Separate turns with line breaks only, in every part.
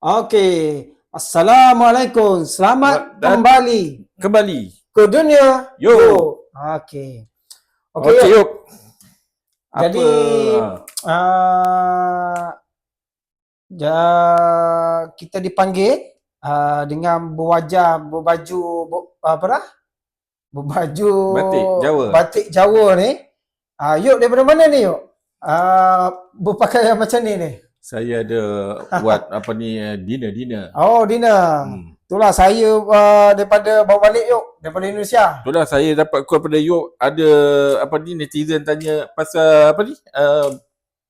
Okey. Assalamualaikum. Selamat
Dan-
kembali
Kembali.
ke dunia.
Yo.
Okey.
Okey,
Okey.
yuk.
Jadi-
Apa?
Uh, ja, kita dipanggil uh, dengan berwajah berbaju ber, apa dah? Berbaju
Batik Jawa.
Batik Jawa ni. Uh, yuk daripada mana ni yuk? Uh, berpakaian macam ni ni.
Saya ada buat apa ni eh, dinner-dinner.
Oh, Dina.
Hmm.
Itulah saya uh, daripada bawa balik yuk daripada Indonesia.
Itulah saya dapat call pada Yuk ada apa ni netizen tanya pasal apa ni uh,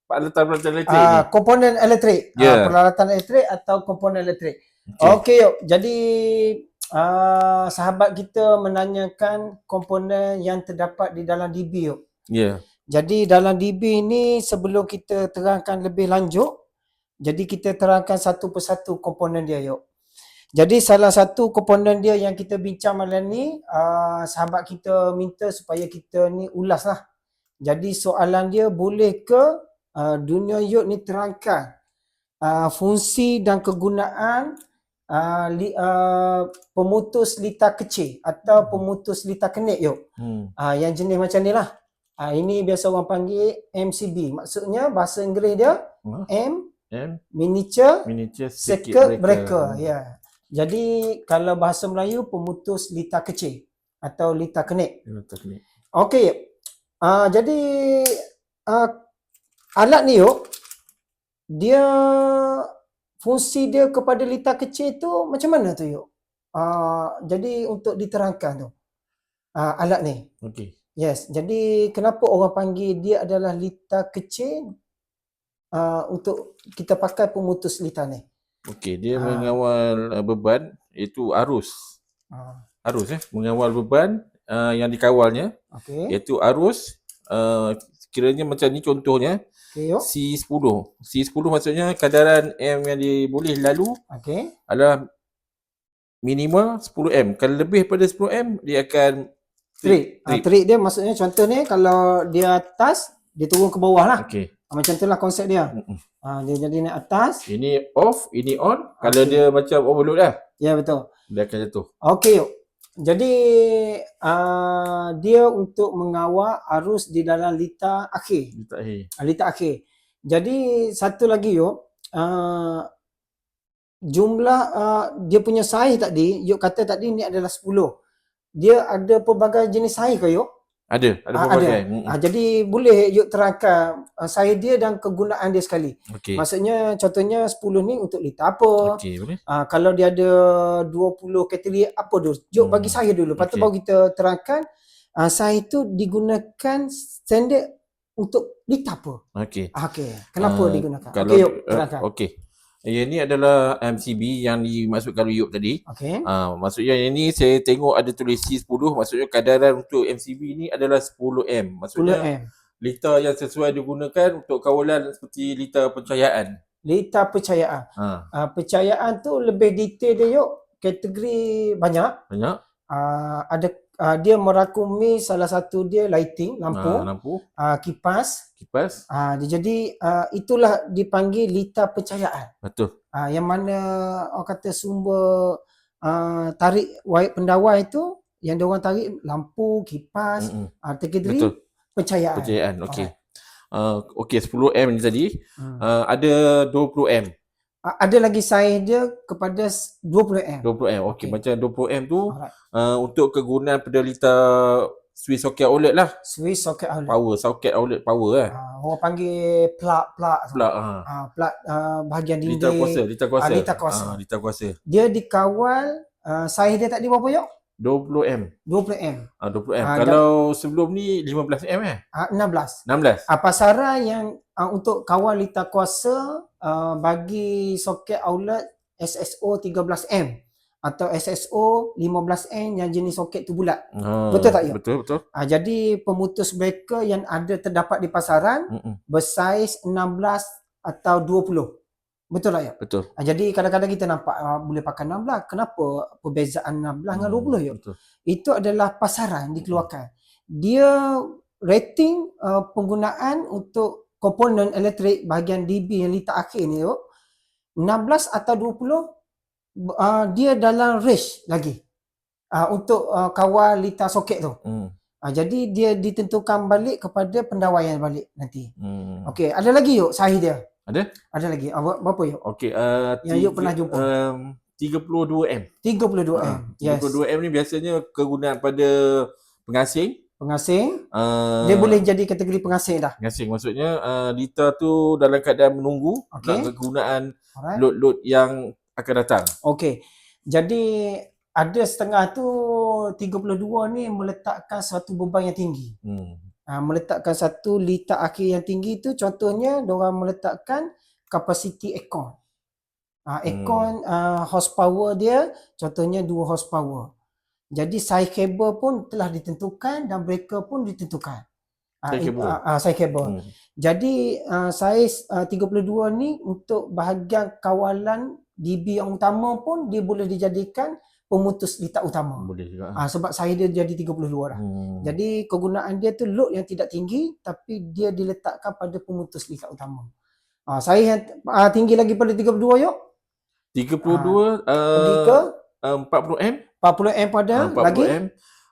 peralatan-peralatan elektrik
Ah,
ni.
komponen elektrik.
Ya.
Ah, peralatan elektrik atau komponen elektrik.
Okey.
Okey, yuk. Jadi uh, sahabat kita menanyakan komponen yang terdapat di dalam DB yuk.
Ya.
Jadi dalam DB ni sebelum kita terangkan lebih lanjut, jadi kita terangkan satu persatu komponen dia yuk. Jadi salah satu komponen dia yang kita bincang malam ni, uh, sahabat kita minta supaya kita ni ulas lah. Jadi soalan dia boleh ke uh, dunia yuk ni terangkan uh, fungsi dan kegunaan uh, li, uh, pemutus litar kecil atau pemutus litar kenik yuk.
Hmm.
Ah yang jenis macam ni lah. Ah ini biasa orang panggil MCB. Maksudnya bahasa Inggeris dia. M
And
miniature
miniature
circuit breaker. Ya. Yeah. Jadi kalau bahasa Melayu pemutus litar kecil atau litar kenik. Okey. Ah jadi ah alat ni yuk dia fungsi dia kepada litar kecil tu macam mana tu yuk? Ah jadi untuk diterangkan tu. Ah alat ni.
Okey.
Yes, jadi kenapa orang panggil dia adalah litar kecil uh, untuk kita pakai pemutus litar ni?
Okey, dia
Ah.
mengawal uh, beban iaitu arus.
Uh,
Arus eh mengawal beban uh, yang dikawalnya
okay,
iaitu arus uh, kiranya macam ni contohnya
okay, yuk.
C10. C10 maksudnya kadaran M yang diboleh lalu
Okay,
adalah minimal 10M. Kalau lebih pada 10M, dia akan
trik.
Trik.
trik dia maksudnya contoh ni kalau dia atas, dia turun ke bawah lah.
Okey.
Uh, macam tu lah konsep dia.
Mm-mm.
Uh, dia jadi naik atas.
Ini off, ini on. Kalau
Okey.
dia macam overload lah,
Ya betul.
dia akan jatuh.
Okey, yuk. Jadi uh, dia untuk mengawal arus di dalam litar akhir.
Dia tak akhir.
Ah, litar akhir. Jadi satu lagi yuk, uh, jumlah uh, dia punya saiz tadi, yuk kata tadi ni adalah 10. Dia ada pelbagai jenis saiz ke yuk?
Ada, ada
Ah,
pelbagai.
ada. Ah, jadi boleh yuk terangkan uh, saiz dia dan kegunaan dia sekali.
Okey.
Maksudnya contohnya 10 ni untuk litar apa?
Okey, boleh?
Ah, kalau dia ada 20 kategori apa tu? Jom
Hmm,
bagi saya dulu. Lepas tu
okey.
baru kita terangkan uh, saiz tu digunakan standard untuk litar apa?
Okey.
Ah, Okey. Kenapa
Ah,
digunakan? Okey, yuk
uh,
terangkan.
okey. Yang ni adalah MCB yang dimaksudkan Yub tadi.
Okey.
Ah, maksudnya yang ni saya tengok ada tulis C10, maksudnya kadaran untuk MCB ni adalah 10M.
10
Maksudnya
M.
liter yang sesuai digunakan untuk kawalan seperti liter pencahayaan.
Litar percayaan.
Ha,
Ah, percayaan tu lebih detail dia yuk. Kategori banyak.
banyak.
Ah, ada ah, dia merakumi salah satu dia lighting, lampu,
Ha, lampu,
ah, kipas.
kipas.
Ah, dia jadi ah, itulah dipanggil litar percayaan.
Betul.
Ah, yang mana orang kata sumber ah, tarik wire pendawai tu yang dia orang tarik lampu, kipas,
Mm-mm.
ah, kategori
Betul.
percayaan.
Percayaan. Okey. Uh, okey 10M ni tadi
Hmm.
uh, ada 20M.
Ada lagi saiz dia kepada s- 20M.
20M. Okey,
Okey.
macam 20M tu
Alright.
uh, untuk kegunaan liter switch socket outlet lah.
Switch socket outlet.
Power socket outlet power lah.
Ah, orang panggil plug plug.
Pula ha.
Ah, plug ah, bahagian dinding.
Liter kuasa, liter kuasa.
Ah, liter kuasa.
Ah, liter kuasa.
Dia dikawal uh, saiz dia tadi berapa yuk?
20M.
20M.
Ah 20M.
Ah,
Kalau sebelum ni 15M eh?
Ah, 16.
16.
Uh, pasaran yang uh, untuk kawal litar kuasa uh, bagi soket outlet SSO 13M atau SSO 15N yang jenis soket tu bulat.
Ha,
Betul tak, Yop?
Betul, betul.
Uh, jadi pemutus breaker yang ada terdapat di pasaran
Mm-mm.
bersaiz 16 atau 20. Betul tak ya?
Betul.
Uh, jadi kadang-kadang kita nampak uh, boleh pakai 16. Kenapa perbezaan 16 dengan 20 ya?
Betul.
Itu adalah pasaran dikeluarkan. Dia rating uh, penggunaan untuk komponen elektrik bahagian DB yang litar akhir ni tu 16 atau 20 uh, dia dalam range lagi uh, untuk uh, kawal litar soket tu.
Hmm.
Uh, jadi dia ditentukan balik kepada pendawaian balik nanti.
Hmm.
Okey, ada lagi yuk sahih dia?
Ada?
Ada lagi. Uh, berapa yuk?
Okey, uh,
Yang Yuk pernah jumpa.
Um, 32M.
32M.
Ah,
yes.
32M ni biasanya kegunaan pada pengasing.
Pengasing.
Uh,
Dia boleh jadi kategori pengasing dah.
pengasing maksudnya uh, liter tu dalam keadaan menunggu
Okey.
nak kegunaan
Alright.
load-load yang akan datang.
Okey. Jadi ada setengah tu 32 ni meletakkan satu beban yang tinggi.
Hmm.
Ha, meletakkan satu liter akhir yang tinggi tu contohnya orang meletakkan kapasiti aircon. Ha, aircon uh, horsepower dia contohnya 2 horsepower. Jadi saiz kabel pun telah ditentukan dan breaker pun ditentukan. Ah, it-
kabel?
kabel.
Hmm.
Jadi uh, saiz uh, 32 ni untuk bahagian kawalan DB yang utama pun dia boleh dijadikan pemutus litar utama.
Boleh juga.
Ah sebab saiz dia jadi 32 dah.
Hmm.
Jadi kegunaan dia tu load yang tidak tinggi tapi dia diletakkan pada pemutus litar utama. Ah saiz yang ah, tinggi lagi pada 32 yuk.
32
Pergi
uh,
ke
uh, 40M,
40M pada
uh, 40M,
lagi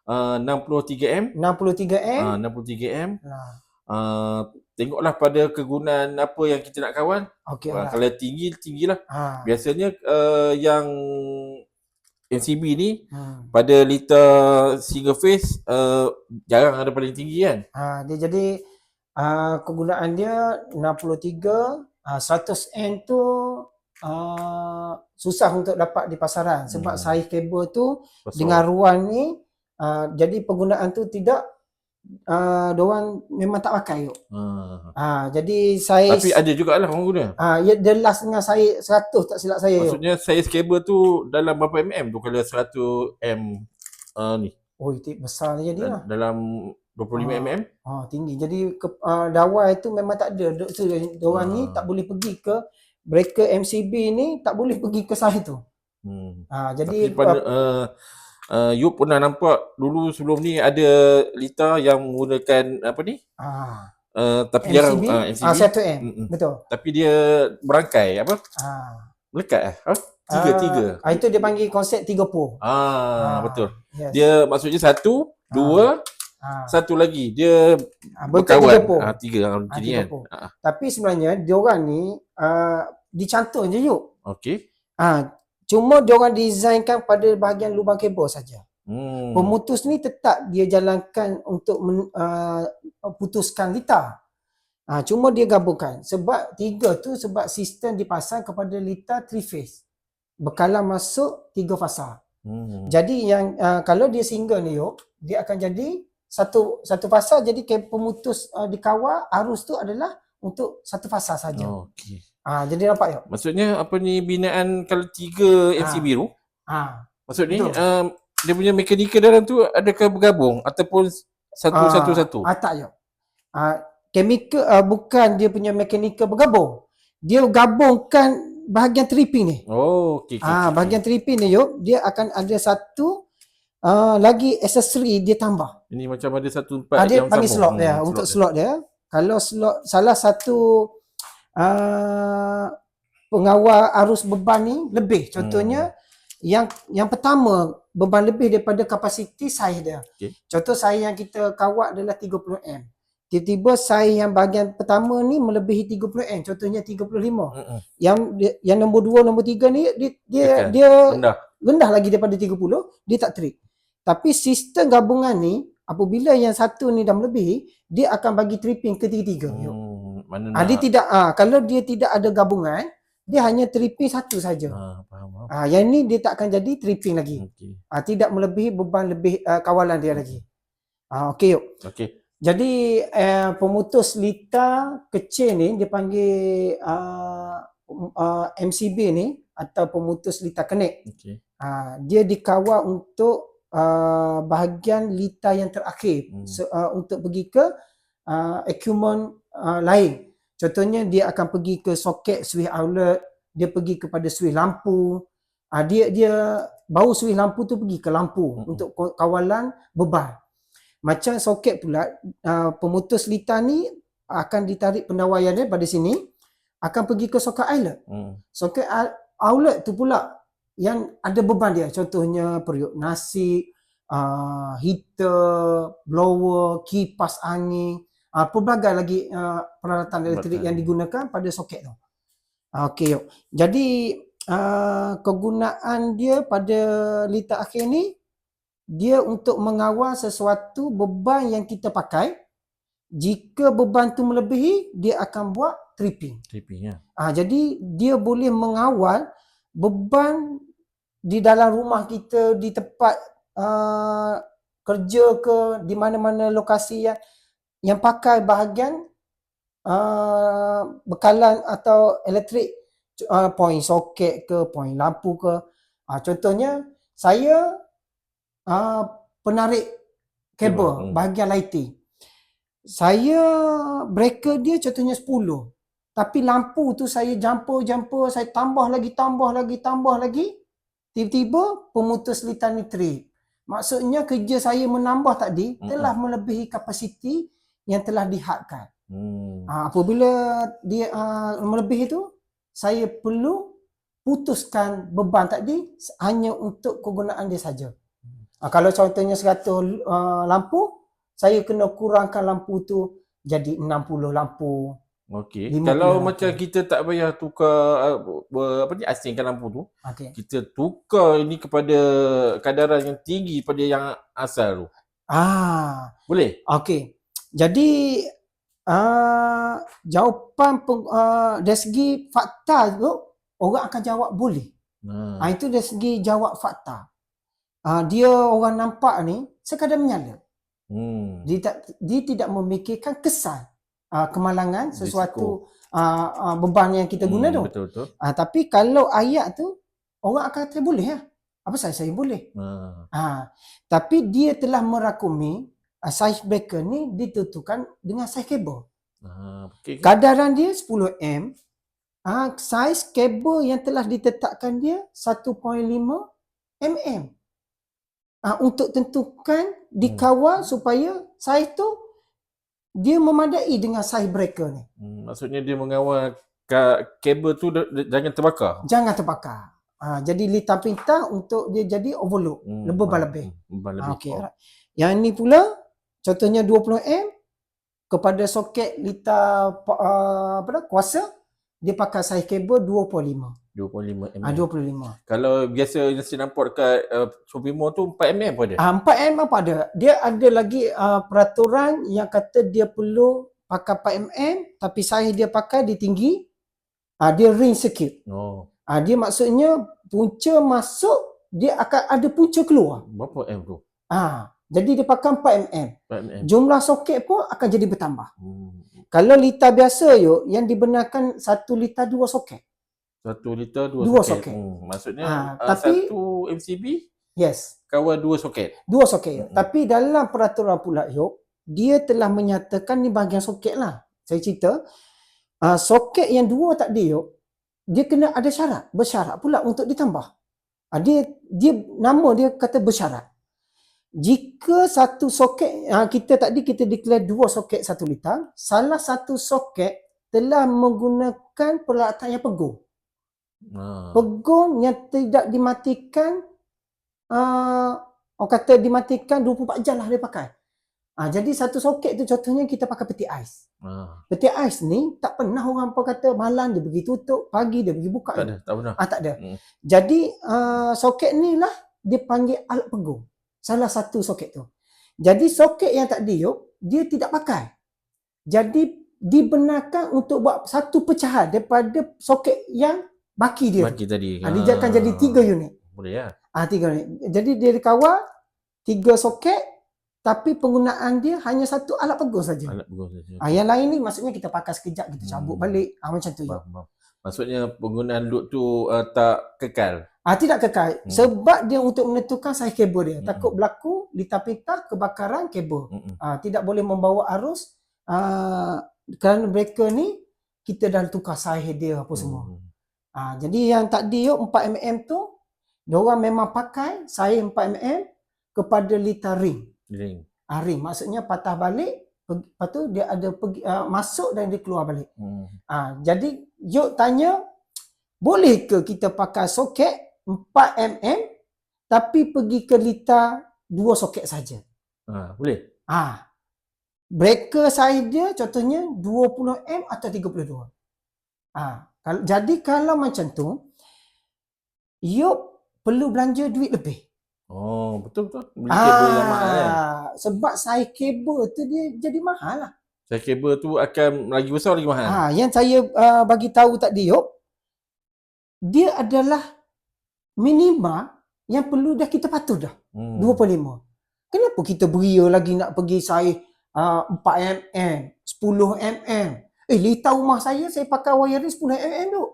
uh, 63M,
63M.
uh, 63M.
Nah,
Uh, tengoklah pada kegunaan apa yang kita nak kawal.
okey
Uh,
lah.
kalau tinggi, tinggilah.
Ha.
Biasanya uh, yang NCB ni
Hmm.
pada liter single phase uh, jarang ada paling tinggi kan.
Ha, dia jadi uh, kegunaan dia 63 uh, 100N tu uh, susah untuk dapat di pasaran sebab
Hmm.
saiz kabel tu
Pasal-
dengan ruang ni uh, jadi penggunaan tu tidak uh, diorang memang tak pakai yuk.
Ah.
Ha, jadi saiz
Tapi ada juga lah orang guna.
ha, ya, dia last dengan saiz 100 tak silap saya.
Maksudnya saiz kabel tu dalam berapa mm tu kalau 100M uh, ni
Oh, itu besar dia
dalam 25
Ah.
mm.
Ha, tinggi. Jadi ke, uh, dawai tu memang tak ada. Dok- So, diorang ni
Ah.
tak boleh pergi ke breaker MCB ni tak boleh pergi ke saiz tu.
Hmm.
Ha,
Jadi
jadi
pada uh, uh, you pernah nampak dulu sebelum ni ada liter yang menggunakan apa ni?
ah,
Uh, tapi jarang
MCB,
uh,
ah,
MCB.
1M.
Mm-mm.
Betul.
Tapi dia berangkai apa?
Ah.
Melekat eh? Ha? Tiga,
Ah,
tiga.
Ah, itu dia panggil konsep tiga po.
Ah,
Ah,
betul.
Yes.
Dia maksudnya satu, dua,
ah,
satu lagi. Dia
ah, bentuk tiga
berkawan.
po.
Ah, tiga ah,
Ah,
ni
tiga
kan.
po.
Ah,
Tapi sebenarnya diorang ni uh, dicantum je yuk.
Okey.
Ah, cuma diorang designkan pada bahagian lubang kabel saja.
Hmm.
Pemutus ni tetap dia jalankan untuk men, uh, putuskan litar. Ha, cuma dia gabungkan. Sebab tiga tu sebab sistem dipasang kepada litar three phase. Bekalan masuk tiga fasa.
Hmm.
Jadi yang uh, kalau dia single ni yuk, dia akan jadi satu satu fasa jadi pemutus uh, dikawal arus tu adalah untuk satu fasa saja.
Oh, Okey.
Ah jadi nampak yuk.
Maksudnya apa ni binaan kalau tiga MCB tu?
Ah
Maksud ni
Betul.
um, dia punya mekanikal dalam tu adakah bergabung ataupun satu
Ah,
satu satu?
Ah tak yuk. Ah chemical uh, bukan dia punya mekanikal bergabung. Dia gabungkan bahagian tripping ni.
Oh, okey. okey,
Ah
okey.
bahagian tripping ni yuk, dia akan ada satu uh, lagi aksesori dia tambah.
Ini macam ada satu tempat
Ah, dia
yang
panggil
sambung.
slot dia
Hmm,
untuk
dia.
slot dia. Kalau slot salah satu uh, pengawal arus beban ni lebih. Contohnya yang yang pertama beban lebih daripada kapasiti saiz dia.
Okey.
Contoh saiz yang kita kawat adalah 30M. Tiba-tiba saiz yang bahagian pertama ni melebihi 30M. Contohnya 35.
Mm-mm.
Yang yang nombor 2, nombor 3 ni dia dia,
Tekan.
dia
Rendah.
rendah lagi daripada 30, dia tak trip. Tapi sistem gabungan ni apabila yang satu ni dah melebihi, dia akan bagi tripping ketiga-tiga. Hmm.
Mana
dia
nak.
tidak ah kalau dia tidak ada gabungan, dia hanya tripping satu saja.
Ah, faham. faham.
Ah yang ni dia tak akan jadi tripping lagi.
Okey.
Ah tidak melebihi beban lebih ah, kawalan dia lagi. Ah okey yuk.
Okey.
Jadi eh, pemutus litar kecil ni dia panggil ah, ah, MCB ni atau pemutus litar kenik.
Okey.
Ah, dia dikawal untuk uh, bahagian litar yang terakhir
Hmm.
so, uh, untuk pergi ke uh, equipment uh, lain. Contohnya dia akan pergi ke soket switch outlet, dia pergi kepada switch lampu. Ah, dia dia bau switch lampu tu pergi ke lampu
Hmm.
untuk kawalan beban. Macam soket pula uh, pemutus litar ni akan ditarik pendawaian dia pada sini. akan pergi ke socket outlet.
Hmm.
Socket out- outlet tu pula yang ada beban dia. Contohnya periuk nasi, uh, heater, blower, kipas angin, uh, pelbagai lagi uh, peralatan elektrik
Peralatan.
yang digunakan pada soket tu. Ah, Okey. Jadi uh, kegunaan dia pada liter akhir ni dia untuk mengawal sesuatu beban yang kita pakai. Jika beban tu melebihi, dia akan buat tripping.
Tripping ya.
Ah, jadi dia boleh mengawal beban di dalam rumah kita, di tempat uh, kerja ke, di mana-mana lokasi yang yang pakai bahagian uh, bekalan atau elektrik uh, point soket ke, point lampu ke. Ah, contohnya saya uh, penarik
Kabel, hmm.
bahagian lighting. Saya breaker dia contohnya 10. Tapi lampu tu saya jumper-jumper, saya tambah lagi, tambah lagi, tambah lagi. Tiba-tiba pemutus litar ni trip. Maksudnya kerja saya menambah tadi
Mm-mm.
telah melebihi kapasiti yang telah dihadkan.
Hmm.
Ha, apabila dia uh, melebihi itu, saya perlu putuskan beban tadi hanya untuk kegunaan dia saja. Ha, kalau contohnya 100 uh, lampu, saya kena kurangkan lampu tu jadi 60 lampu.
Okey. Kalau
puluh
macam
lampu.
kita tak payah tukar uh, apa ni asingkan lampu tu,
Okey.
kita tukar ini kepada kadaran yang tinggi pada yang asal tu.
Ah,
Boleh?
okey. Jadi uh, jawapan peng, uh, dari segi fakta tu orang akan jawab boleh.
Ha.
Ah itu dari segi jawab fakta. Ah dia orang nampak ni sekadar menyala.
Hmm.
Dia tak dia tidak memikirkan kesan ah, kemalangan sesuatu ah, ah, beban yang kita guna
Hmm,
tu.
Betul betul.
Ah tapi kalau ayat tu orang akan kata boleh lah. Apa saya saya boleh.
Ha.
Ah tapi dia telah merakumi ah, size breaker ni ditentukan dengan size kabel.
Ha. Okey.
Kadaran dia 10 M. Ah, saiz kabel yang telah ditetapkan dia 1.5 mm. Ah, untuk tentukan dikawal supaya saiz tu dia memadai dengan saiz breaker ni.
Hmm, maksudnya dia mengawal ka- kabel tu dah- dah- jangan terbakar.
Jangan terbakar. Ah, jadi litar pintah untuk dia jadi overload.
Hmm,
Lebih
ha, hmm, lebih.
Ah, okey.
Oh.
Yang ni pula contohnya 20 M kepada soket litar uh, apa dah kuasa dia pakai saiz kabel 25.
25 mm.
Ah 25.
Kalau biasa yang saya nampak dekat uh, shopping mall tu 4 mm pun ada.
Ah 4 mm apa ada? Dia ada lagi uh, peraturan yang kata dia perlu pakai 4 mm tapi saiz dia pakai dia tinggi. Ah dia ring circuit.
Oh,
Ah dia maksudnya punca masuk dia akan ada punca keluar.
berapa M tu?
Ah jadi dia pakai 4 mm.
4 mm.
Jumlah soket pun akan jadi bertambah.
Hmm.
Kalau litar biasa yo yang dibenarkan satu litar dua soket.
Satu liter dua,
Dua
soket.
soket.
Hmm. Maksudnya uh,
tapi-
satu MCB
Yes,
kawal dua soket.
dua soket.
Mm-mm.
Tapi dalam peraturan pula yo dia telah menyatakan ni bahagian soket lah. Saya cerita uh, soket yang dua tadi yo dia kena ada syarat, bersyarat pula untuk ditambah. Uh, dia dia nama dia kata bersyarat. Jika satu soket uh, kita tadi kita declare dua soket satu litar, salah satu soket telah menggunakan peralatan yang pegung.
Ha.
Pegung yang tidak dimatikan uh, orang kata dimatikan 24 jam lah dia pakai. Ah jadi satu soket tu contohnya kita pakai peti ais.
Ha.
Peti ais ni tak pernah orang apa kata malam dia pergi tutup, pagi dia pergi buka.
Tak ada, tak pernah.
Ah tak ada.
Hmm.
Jadi uh, soket ni lah dia panggil alat pegung. Salah satu soket tu. Jadi soket yang tadi yuk dia tidak pakai. Jadi dibenarkan untuk buat satu pecahan daripada soket yang baki dia.
Bagi tadi.
Ah, dia akan jadi tiga unit.
Boleh ya.
Ah tiga unit. Jadi dia dikawal tiga soket tapi penggunaan dia hanya satu alat pegung saja.
Alat bagus saja.
Ah yang lain ni maksudnya kita pakai sekejap kita cabut
Hmm.
balik. Ah macam tu je.
Faham, faham. Maksudnya penggunaan load tu uh, tak kekal.
Ah tidak kekal
Hmm.
sebab dia untuk menentukan saiz kabel dia.
Hmm.
Takut berlaku litar pita kebakaran kabel.
Mm-mm.
Ah tidak boleh membawa arus ah kerana breaker ni kita dah tukar saiz dia apa semua.
Hmm.
Ah jadi yang tadi yuk 4 mm tu diorang memang pakai saiz 4 mm kepada litar ring.
Ring.
Ah, ring maksudnya patah balik lepas tu dia ada pergi uh, masuk dan dia keluar balik.
Hmm.
Ah, jadi Yuk tanya, boleh ke kita pakai soket 4 mm tapi pergi ke litar dua soket saja?
Ha, boleh?
Ah. Breaker saiz dia contohnya 20 M atau 32. Ah, kalau jadi kalau macam tu Yuk perlu belanja duit lebih.
Oh, betul betul. Beli kabel yang mahal kan.
Ah, sebab saiz kabel tu dia jadi mahal lah.
Saya kabel tu akan lagi besar lagi mahal.
Ha, yang saya uh, bagi tahu tadi Yop, dia adalah minima yang perlu dah kita patuh dah,
Hmm.
25. Kenapa kita beria lagi nak pergi saiz uh, 4 mm, 10 mm? Eh, litar rumah saya, saya pakai wiring 10 mm tu.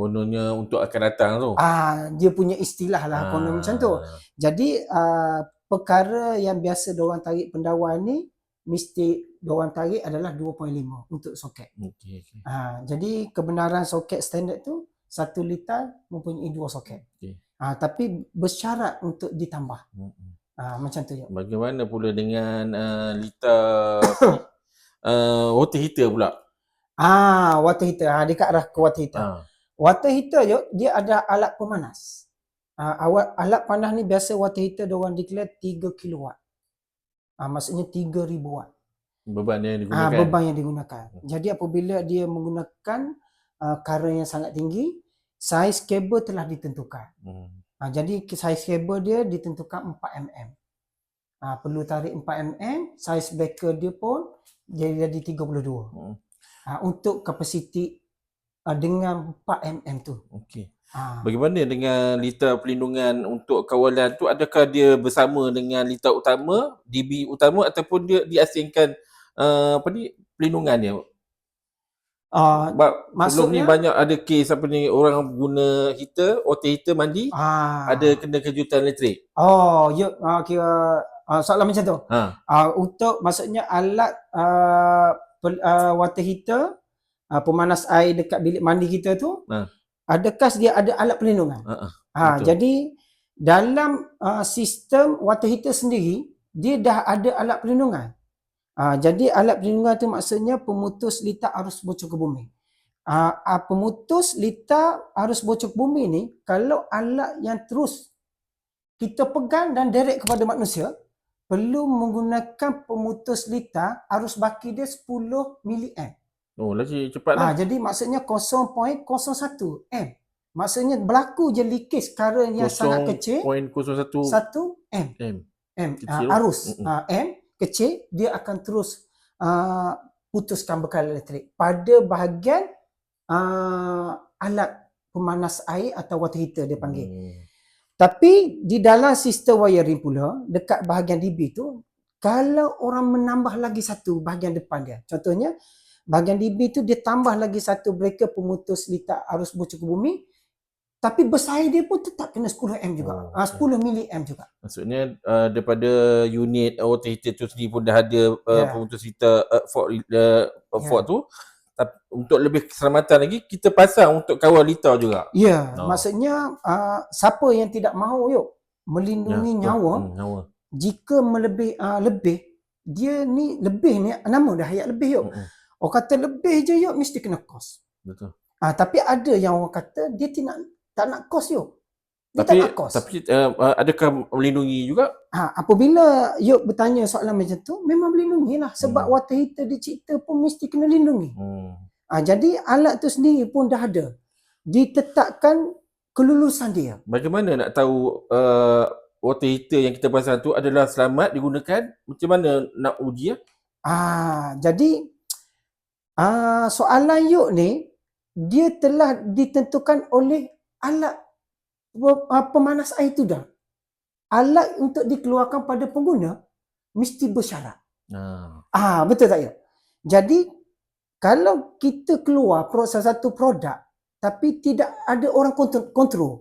Kononnya untuk akan datang tu.
Ah, dia punya istilah lah,
Ah.
konon macam tu. Jadi, uh, perkara yang biasa diorang tarik pendawan ni, mesti diorang tarik adalah 2.5 untuk soket.
Okey, okey.
Ha, jadi kebenaran soket standard tu satu litar mempunyai dua soket.
Okey.
Ha, tapi bersyarat untuk ditambah.
Hmm.
Ha, macam tu ya.
Bagaimana pula dengan uh, litar uh, water heater pula?
Ah, water heater. Ha, dekat arah ke water heater.
Ha.
Water heater je dia ada alat pemanas. Ha, awal alat panas ni biasa water heater dia orang declare 3 kilowatt. Ha, maksudnya 3000 watt.
Beban yang
Ah,
digunakan.
beban yang digunakan. Jadi apabila dia menggunakan uh, current yang sangat tinggi, saiz kabel telah ditentukan.
Hmm.
Ha, jadi saiz kabel dia ditentukan 4 mm. Ha, perlu tarik 4 mm, saiz breaker dia pun jadi jadi 32.
Hmm.
Ha, untuk kapasiti uh, dengan 4 mm tu.
Okey.
Ha,
Bagaimana dengan litar pelindungan untuk kawalan tu? Adakah dia bersama dengan litar utama, DB utama ataupun dia diasingkan uh, apa ni pelindungan dia?
uh,
Sebab sebelum ni
Maksudnya-
banyak ada kes apa ni orang guna heater, water heater mandi,
ah,
ada kena kejutan elektrik.
Oh, ya uh, kira uh, soalan macam tu.
Ha.
Uh, untuk maksudnya alat uh, pel, uh, water heater uh, pemanas air dekat bilik mandi kita tu
Ha.
adakah dia ada alat pelindungan?
Ha. ha.
Ha,
Betul.
jadi dalam uh, sistem water heater sendiri dia dah ada alat pelindungan. Ha, jadi alat pelindungan tu maksudnya pemutus litar arus bocor ke bumi. Uh, uh, pemutus litar arus bocor ke bumi ni kalau alat yang terus kita pegang dan direct kepada manusia perlu menggunakan pemutus litar arus baki dia 10 miliamp.
Oh, lagi cepat
Ah,
lah.
jadi maksudnya 0.01 M. Maksudnya berlaku je leakage current yang sangat kecil
0.01
1 M.
M.
M
Kecil.
uh, arus
Mm-mm.
uh, M kecil dia akan terus uh, putuskan bekal elektrik pada bahagian uh, alat pemanas air atau water heater dia panggil.
Hmm.
Tapi di dalam sistem wiring pula dekat bahagian DB tu kalau orang menambah lagi satu bahagian depan dia. Contohnya bahagian DB tu dia tambah lagi satu breaker pemutus litar arus bocor ke bumi tapi bersaing dia pun tetap kena 10 M juga.
Oh,
Ah, 10 mili M juga.
Maksudnya uh, daripada unit water heater tu sendiri pun dah ada uh,
Ya.
pemutus heater uh, fault, uh,
Ya.
fault tu. Tapi untuk lebih keselamatan lagi, kita pasang untuk kawal litar juga.
Ya,
Oh.
maksudnya uh, siapa yang tidak mahu yuk melindungi
betul.
nyawa
Hmm, nyawa.
jika melebih uh, lebih dia ni lebih ni nama dah ayat lebih yuk.
Hmm, hmm.
Orang kata lebih je yuk mesti kena kos.
Betul.
Ah tapi ada yang orang kata dia tidak tak nak kos yuk. Dia
Tapi
tak nak kos.
tapi uh, adakah melindungi juga?
ha, apabila Yuk bertanya soalan macam tu memang melindungi lah sebab
Hmm.
water heater dicipta pun mesti kena lindungi.
Hmm.
Ah jadi alat tu sendiri pun dah ada. Ditetapkan kelulusan dia.
Bagaimana nak tahu uh, water heater yang kita pasang tu adalah selamat digunakan? Macam mana nak uji ya?
Ah, jadi ah soalan Yuk ni dia telah ditentukan oleh alat ah, pemanas air tu dah. Alat untuk dikeluarkan pada pengguna mesti bersyarat.
Ha.
Ah, betul tak ya? Jadi kalau kita keluar salah satu produk tapi tidak ada orang kontrol, kontrol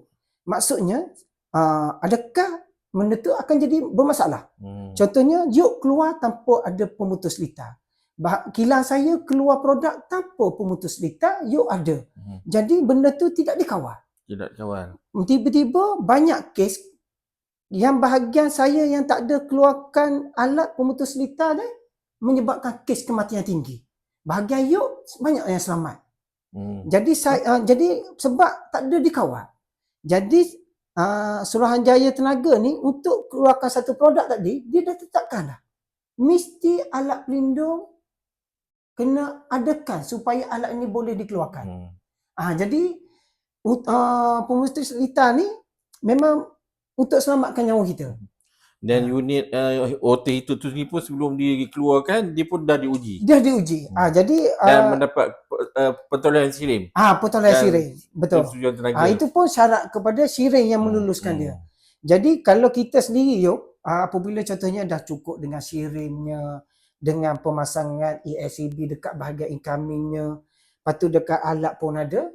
maksudnya ah, adakah benda tu akan jadi bermasalah?
Hmm.
Contohnya, Yuk keluar tanpa ada pemutus litar. Bah- Kilang saya keluar produk tanpa pemutus litar, Yuk ada.
Hmm.
Jadi benda tu tidak dikawal.
Tidak kawan.
Tiba-tiba banyak kes yang bahagian saya yang tak ada keluarkan alat pemutus litar ni, menyebabkan kes kematian tinggi. Bahagian yok banyak yang selamat.
Hmm.
Jadi saya uh, jadi sebab tak ada dikawal. Jadi uh, Suruhanjaya Tenaga ni untuk keluarkan satu produk tadi dia dah tetapkan dah. Mesti alat pelindung kena adakan supaya alat ini boleh dikeluarkan.
Hmm.
Ah jadi uh, pemutus lita ni memang untuk selamatkan nyawa kita.
Dan
Ha.
unit uh, OT itu tu sendiri pun sebelum dikeluarkan dia pun dah diuji
Dia diuji. Ah jadi
dan
uh,
mendapat uh, pertolongan sirim.
ah pertolongan
dan
siring. Betul. Ah itu pun syarat kepada siring yang meluluskan
Hmm.
dia. Jadi kalau kita sendiri ah, apabila contohnya dah cukup dengan siringnya, dengan pemasangan ESCB dekat bahagian incomingnya, lepas tu dekat alat pun ada,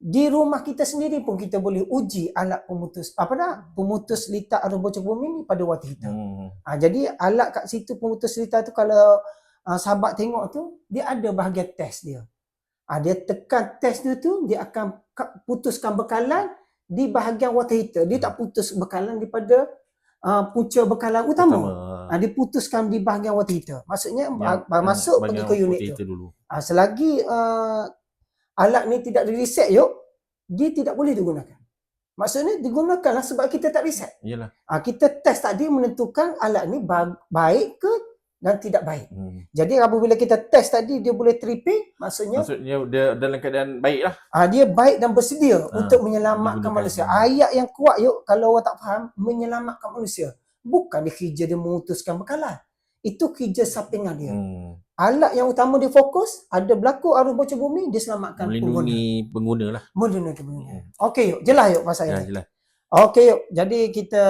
di rumah kita sendiri pun kita boleh uji alat pemutus apa dah pemutus litar arus bocor bumi ni pada waktu kita.
Hmm.
Ha, jadi alat kat situ pemutus litar tu kalau uh, sahabat tengok tu dia ada bahagian test dia. Ha, dia tekan test dia tu dia akan ka- putuskan bekalan di bahagian water heater. Dia tak putus bekalan daripada uh, punca bekalan utama.
Pertama.
Ha, dia putuskan di bahagian water heater. Maksudnya
Yang-
yang, masuk pergi
yang
ke unit tu.
dulu.
Ha, selagi uh, alat ni tidak di reset yuk, dia tidak boleh digunakan. Maksudnya digunakanlah sebab kita tak reset.
Yalah.
Ha, kita test tadi menentukan alat ni ba- baik ke dan tidak baik.
Hmm.
Jadi apabila kita test tadi dia boleh tripping, maksudnya
Maksudnya dia dalam keadaan baik lah.
ha, dia baik dan bersedia
Ah,
untuk menyelamatkan manusia. Ayat yang kuat yuk kalau orang tak faham menyelamatkan manusia. Bukan dia kerja dia memutuskan bekalan. Itu kerja sampingan dia.
Hmm.
Alat yang utama dia fokus, ada berlaku arus bocor bumi, dia selamatkan pengguna.
Melindungi pengguna lah.
Melindungi pengguna.
Hmm.
Okey yuk, jelas yuk pasal
Ya,
ini.
jelas.
Okey yuk, jadi kita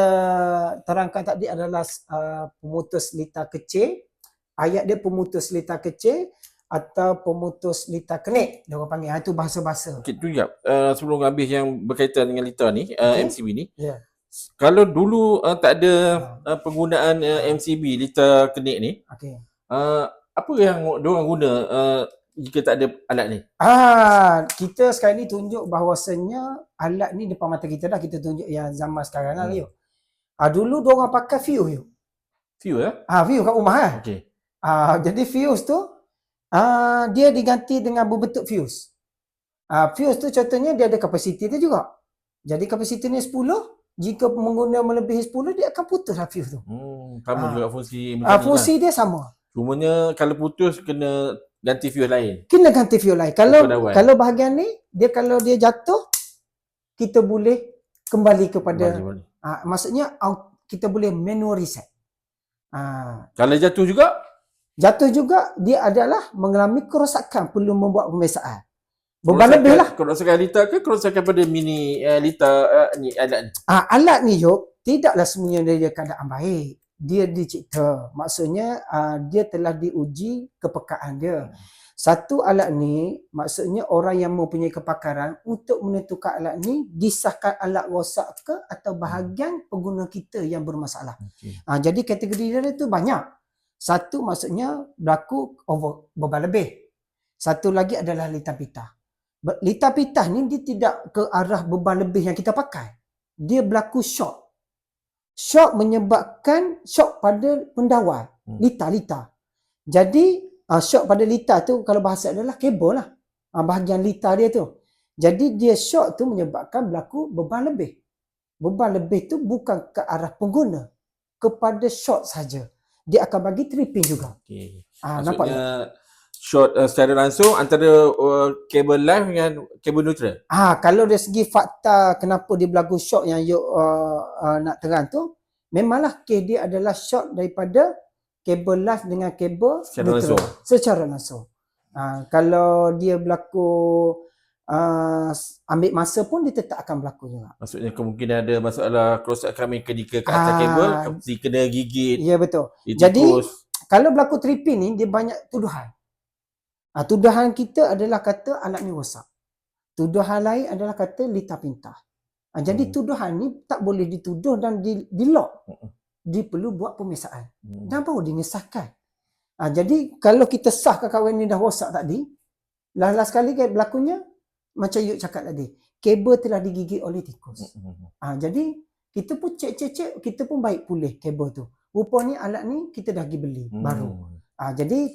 terangkan tadi adalah uh, pemutus litar kecil. Ayat dia pemutus litar kecil atau pemutus litar kenik. Dia orang panggil. Ha, Itu bahasa-bahasa.
Okay, tu jap. Uh, sebelum habis yang berkaitan dengan lita ni, uh,
Okey.
MCB ni.
Ya.
Kalau dulu uh, tak ada uh, penggunaan uh, MCB, lita kenik ni,
Okey.
uh, apa yang diorang guna uh, jika tak ada alat ni?
Ah, kita sekarang ni tunjuk bahawasanya alat ni depan mata kita dah kita tunjuk yang zaman sekarang lah
Hmm.
Ah, dulu dia orang pakai fuse yuk.
Fuel eh?
Ah, fuse kat rumah kan.
Okey.
Ah, jadi fuse tu ah, dia diganti dengan berbentuk fuse. Ah, fuse tu contohnya dia ada kapasiti dia juga. Jadi kapasiti ni 10, jika pengguna melebihi 10 dia akan putuslah fuse tu.
Hmm, sama
Ah.
juga fungsi mekanik
fungsi dia sama.
Cumanya kalau putus kena ganti fuel lain.
Kena ganti fuse lain. Kalau kalau bahagian ni dia kalau dia jatuh kita boleh kembali kepada ah, maksudnya kita boleh manual reset. Ah,
Kalau jatuh juga,
jatuh juga dia adalah mengalami kerosakan perlu membuat pemeriksaan. Beban
kerosakan-
lebih lah.
Kerosakan lita ke kerosakan pada mini uh, lita uh, ni alat ni?
Ah, alat ni Yop, tidaklah semuanya dia keadaan baik. Dia dicipta. Maksudnya ah, dia telah diuji kepekaan dia. Satu alat ni, maksudnya orang yang mempunyai kepakaran untuk menentukan alat ni disahkan alat rosak ke atau bahagian pengguna kita yang bermasalah.
Okey.
Ah, jadi kategori dia tu banyak. Satu maksudnya berlaku over, beban lebih. Satu lagi adalah litar pitah. Litar pitah ni dia tidak ke arah beban lebih yang kita pakai. Dia berlaku shock. Shock menyebabkan shock pada pendawai.
Hmm.
Litar-litar. Jadi uh, shock pada litar tu kalau bahasa adalah kabel lah. Uh, bahagian litar dia tu. Jadi dia shock tu menyebabkan berlaku beban lebih. Beban lebih tu bukan ke arah pengguna. Kepada short saja. Dia akan bagi tripping juga.
Okey.
Ah, nampak tak?
Short uh, secara langsung antara uh, kabel live dengan kabel neutral.
Ah, kalau dari segi fakta kenapa dia berlaku short yang you uh, uh, nak terang tu, memanglah kes dia adalah short daripada kabel live dengan kabel
Secara
neutral.
langsung.
Secara langsung. Ah, kalau dia berlaku uh, ambil masa pun dia tetap akan berlaku juga.
Maksudnya kemungkinan ada masalah kerosakan mekanikal ke atas
Ah.
kabel, kena gigit,
Ya betul. Jadi, Kalau berlaku tripping ni dia banyak tuduhan. Ah, tuduhan kita adalah kata alat ni rosak. Tuduhan lain adalah kata litar pintah. Ah, jadi
Hmm.
tuduhan ni tak boleh dituduh dan di, di lock.
Hmm.
Dia perlu buat pemeriksaan.
Hmm.
Dan baru dingesahkan. Ah, jadi kalau kita sahkan kawan ni dah rosak tadi, last-last sekali kan berlakunya macam Yuk cakap tadi, kabel telah digigit oleh tikus.
Hmm.
Ah, jadi kita pun cek-cek-cek, kita pun baik pulih kabel tu. Rupanya alat ni kita dah pergi beli
Hmm.
baru. Ah, jadi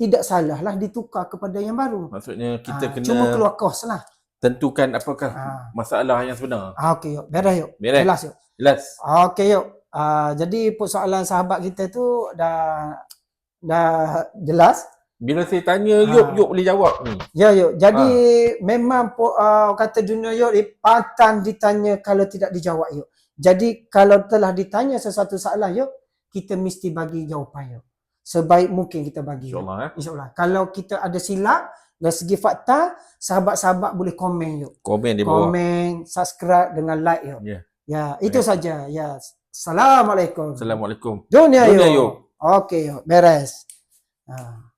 tidak salahlah ditukar kepada yang baru.
Maksudnya kita
Ah,
kena
cuma keluar kos lah.
tentukan apakah
Ah.
masalah yang sebenar.
Ah, okey yuk. Beres yuk.
Beres.
Jelas yuk.
Jelas.
Okey yuk. Ah, jadi persoalan sahabat kita tu dah dah jelas.
Bila saya tanya,
Ah.
Yop, Yop boleh jawab ni.
Ya yuk. Jadi
Ah.
memang uh, kata dunia yuk eh, pantang ditanya kalau tidak dijawab yuk. Jadi kalau telah ditanya sesuatu soalan yuk, kita mesti bagi jawapan yuk. Sebaik mungkin kita bagi.
InsyaAllah eh.
InsyaAllah. Kalau kita ada silap dari segi fakta, sahabat-sahabat boleh komen yuk.
Komen di bawah.
Komen, subscribe dengan like yuk.
Ya.
Ya, itu saja. Ya. Assalamualaikum.
Assalamualaikum.
Dunia,
Dunia
yuk.
yuk.
Okey yuk. Beres. Ha.